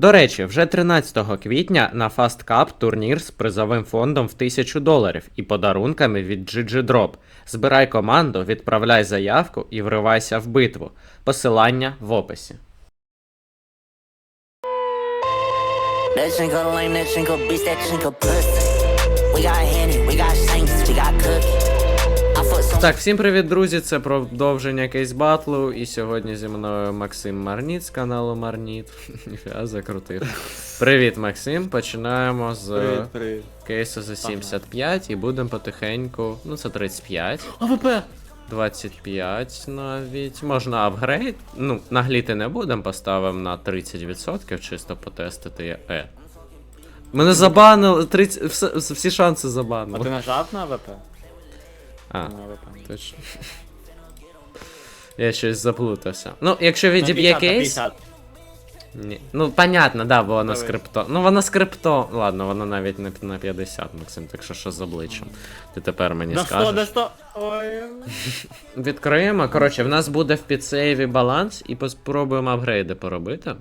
До речі, вже 13 квітня на Fast Cup турнір з призовим фондом в 1000 доларів і подарунками від GG Drop. Збирай команду, відправляй заявку і вривайся в битву. Посилання в описі. That Так, всім привіт, друзі! Це продовження кейс батлу. І сьогодні зі мною Максим Марніт з каналу Марніт. Ніфіга закрутив. Привіт, Максим. Починаємо з Привіт, привіт. кейсу за 75 і будемо потихеньку. Ну, це 35. АВП! 25 навіть. Можна апгрейд. Ну, нагліти не будемо, поставимо на 30% чисто потестити. Е. Мене забанили. 30... все- всі шанси А ти забанили. нажав на АВП? А, точно. Я щось заплутався. Ну, якщо відіб'є кейс. Ні. Ну, понятно, да, бо воно скрипто. Ну, воно скрипто. Ладно, воно навіть не на 50, Максим, так що що з обличчям. Ти тепер мені На 100, скажеш. на 100. Ой. Відкриємо. Коротше, в нас буде в підсейві баланс і поспробуємо апгрейди поробити.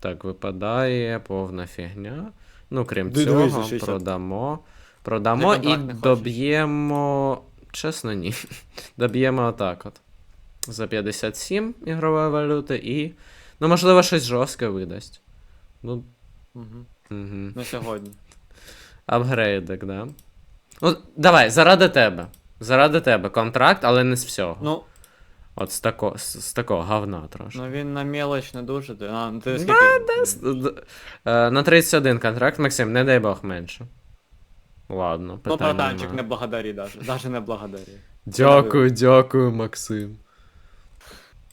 Так, випадає повна фігня. Ну, крім Ди- цього, 60. продамо. Продамо і доб'ємо. Чесно, ні. доб'ємо отак от. За 57 ігрової валюти і. Ну, можливо, щось жорстке видасть. Ну. Мгм. Угу. На сьогодні. Апгрейдик, да. Ну, давай, заради тебе. Заради тебе контракт, але не з всього. Ну, От з, тако, з, з такого говна трошки. ну він на мелоч не дуже. А, ти Да, да, с- д- е, на 31 контракт, Максим, не дай Бог менше. Ладно, Ну, питань не благодарі даже. Даже не благодарі. Дякую, дякую, Максим.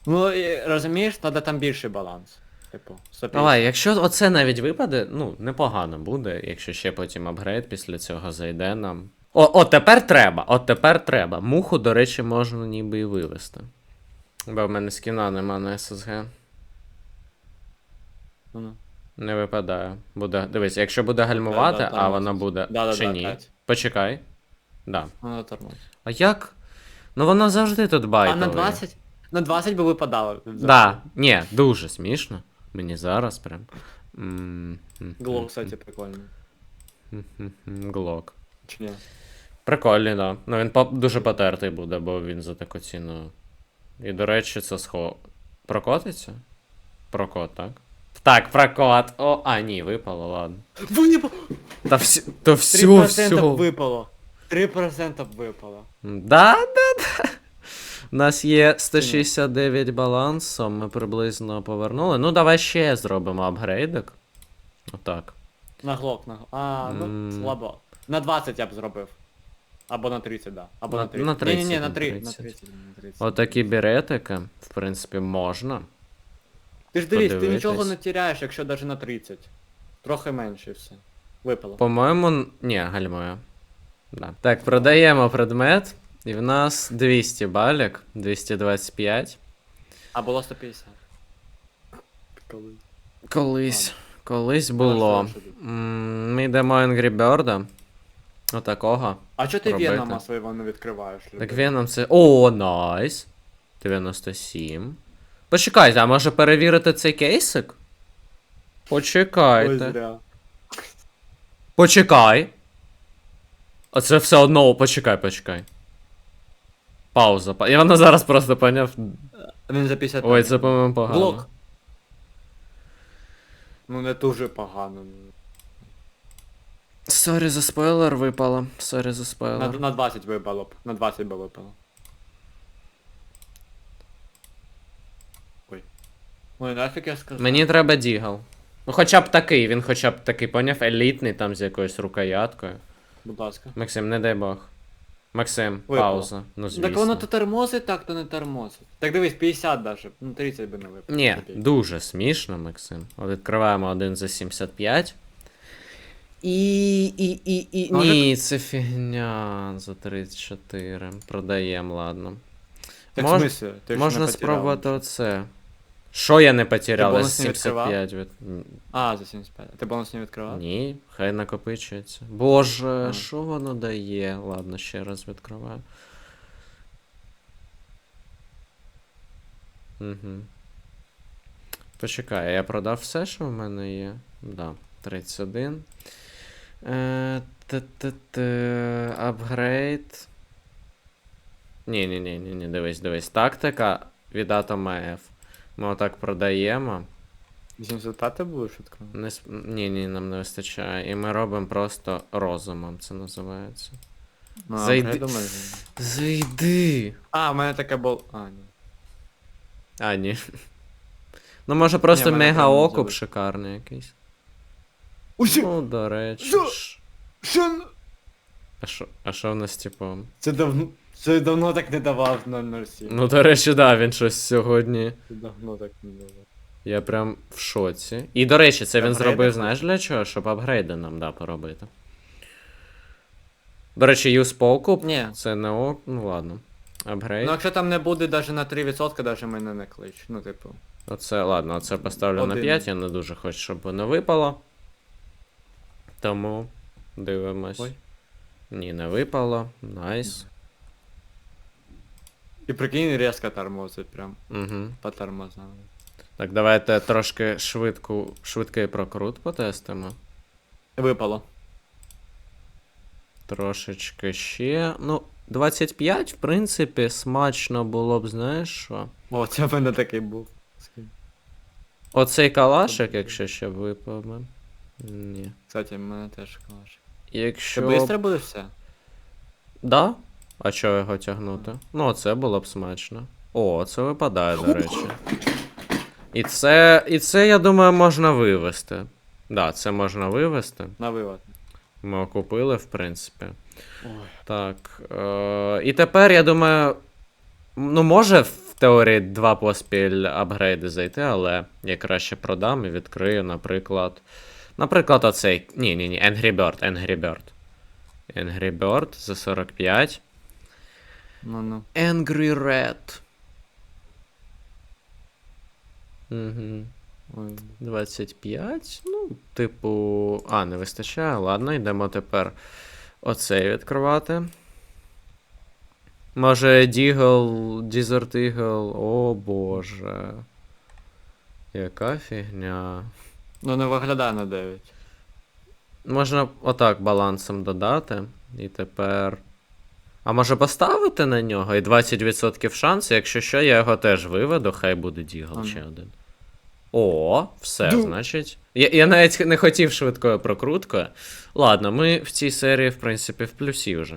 Ну, і, розумієш, треба там більший баланс. Типу, 150. Давай, якщо оце навіть випаде, ну, непогано буде, якщо ще потім апгрейд після цього зайде нам. О, о, тепер треба, от тепер треба. Муху, до речі, можна ніби і вивести. Бо в мене скіна нема на SSG. Ну-ну. Не випадає. Буде. Дивись, якщо буде гальмувати, да, а там вона буде. Да-да-да, чи ні. п'ять. Почекай. Да. Ну, на тормоз. А як? Ну воно завжди тут А на 20? На 20 би випадало. Да. Ні, дуже смішно. Мені зараз прям. М, м, Глок, кстати, прикольний. м, м, м, Глок. Чи ні? Прикольний, да. Ну він по- дуже потертий буде, бо він за таку ціну. І, до речі, це схо. Прокотиться? Прокот, так? Так, прокот. О, а, ні, випало, ладно. Та всі. То все, 3% все. випало. 3% випало. Да, да, да. У нас є 169 балансом, ми приблизно повернули. Ну, давай ще зробимо апгрейдик. Отак. На глок, на глок. А, ну, М. слабо. На 20 я б зробив. Або на 30, да. Або На- на 30. на 30, Ні, ні, на на 30. на 30. На 30. Отакі беретики, в принципі, можна. Ти ж дивись, ти подивитись. нічого не тіряєш, якщо навіть на 30. Трохи менше і все. Випало. По-моєму, ні, гальмує. Да. Так, продаємо предмет. І в нас 200 балік, 225. А було 150. Коли? Колись. Колись було. що? М, Ми йдемо Angry Bird. Отакого. А чого ти Робити. Венома свого не відкриваєш? Так любий? Веном це. О, найс. 97. Почекайте, а може перевірити цей кейсик? Ой, Почекайте. зря. Почекай. Оце все одно. Почекай, почекай. Пауза. па- І вона зараз просто поняв. Він за 50. Ой, це по-моєму погано. Блок. Ну не дуже погано. Сорі за спойлер випало. Сорі за На, спойлер. на 20 випало б. На 20 би випало. Ой, нафіг я сказав. Мені треба дігл. Ну хоча б такий, він хоча б такий, поняв, елітний там з якоюсь рукояткою. Будь ласка. Максим, не дай Бог. Максим, Випало. пауза. Ну звісно. Так воно то тормозить, так то не тормозить. Так дивись, 50 даже. Ну 30 би не випало. Ні, дуже смішно, Максим. От відкриваємо один за 75. І. і, і, і. Може- Ні, це фігня за 34. Продаємо, ладно. Так Мож- в смислі? Ти ж Можна потеряв спробувати оце. Що я не потеряв? бонус з не відкривав? 75 від... А, за 75. Ти бонус не відкривав? Ні, хай накопичується. Боже, А. що воно дає? Ладно, ще раз відкриваю. Угу. Почекай, я продав все, що в мене є. Да, 31. Е, апгрейд. Ні, ні, дивись, дивись. Тактика від Atom F. Ми отак продаємо. 85 буде швидко? Не сп... Ні, ні, нам не вистачає. І ми робимо просто розумом, це називається. Ну, Зайди- апгрейд у. Зайди. А, у мене таке було. А, ні. А, ні. Ну, може просто Ні, мене мега прям окуп залиш- шикарний якийсь. Усі! Ну, до речі. Що? ж. Що? А що, а що в нас типу? Це давно. Це давно так не давав 007. Ну, до речі, да, він щось сьогодні. Це давно так не давав. Я прям в шоці. І до речі, це він Апгрейди зробив, знаєш для чого? Щоб апгрейди нам да, поробити. До речі, юз по окуп. Ні. Це не ок. Ну ладно. Апгрейд. Ну якщо там не буде навіть на 3%, навіть мене не клич. Ну, типу. Оце, ладно, оце поставлю на Один. 5, я не дуже хочу, щоб воно випало. Тому дивимось. Ой. Ні, не випало. Найс. І прикинь, різко тормозить прям Угу. по тормозам. Так, давайте трошки швидку, швидкий прокрут потестимо. Випало. Трошечки ще. Ну, 25, в принципі, смачно було б, знаєш що? О, це в мене такий був. Оцей калашик, якщо ще випав би. Ні. Кстати, в мене теж клаш. Це Якщо. швидко буде все? Да? А чого його тягнути? Ну, це було б смачно. О, це випадає, до речі. І це, і це, я думаю, можна вивести. Да, це можна вивести. На вивод. Ми окупили, в принципі. Ой. Так. Е- і тепер, я думаю. Ну, може в теорії два поспіль апгрейди зайти, але я краще продам і відкрию, наприклад. Наприклад, оцей. Ні, ні, ні, Angry Bird, Angry Bird. Angry Bird за 45. Ну ну. Angry Red. Угу. 25. Ну, типу. А, не вистачає. Ладно, йдемо тепер оцей відкривати. Може, Дігл, Desert Eagle. О боже. Яка фігня. Ну не виглядає на 9. Можна отак балансом додати. І тепер. А може поставити на нього і 20% шанс, якщо що, я його теж виведу, хай буде Дігл Ага. ще один. О, все, Ду. значить. Я, я навіть не хотів швидкою прокруткою. Ладно, ми в цій серії, в принципі, в плюсі вже.